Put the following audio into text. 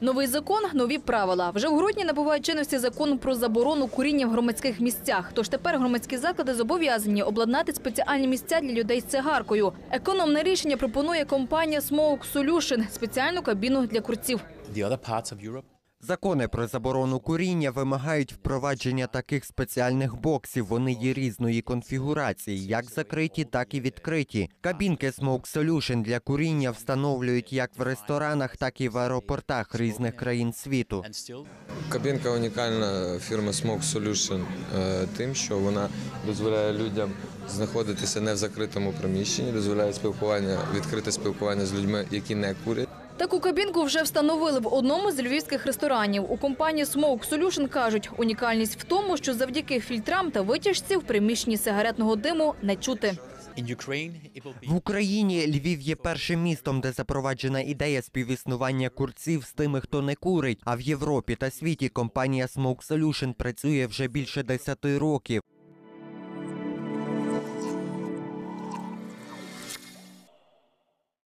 Новий закон, нові правила. Вже в грудні набуває чинності закон про заборону куріння в громадських місцях. Тож тепер громадські заклади зобов'язані обладнати спеціальні місця для людей з цигаркою. Економне рішення пропонує компанія Smoke Solution – спеціальну кабіну для курців. Закони про заборону куріння вимагають впровадження таких спеціальних боксів. Вони є різної конфігурації, як закриті, так і відкриті. Кабінки Smoke Solution для куріння встановлюють як в ресторанах, так і в аеропортах різних країн світу. Кабінка унікальна фірми Smoke Solution е, тим, що вона дозволяє людям знаходитися не в закритому приміщенні, дозволяє спілкування, відкрите спілкування з людьми, які не курять. Таку кабінку вже встановили в одному з львівських ресторанів. У компанії Smoke Solution кажуть, унікальність в тому, що завдяки фільтрам та витяжці в приміщенні сигаретного диму не чути. В Україні Львів є першим містом, де запроваджена ідея співіснування курців з тими, хто не курить. А в Європі та світі компанія Smoke Solution працює вже більше 10 років.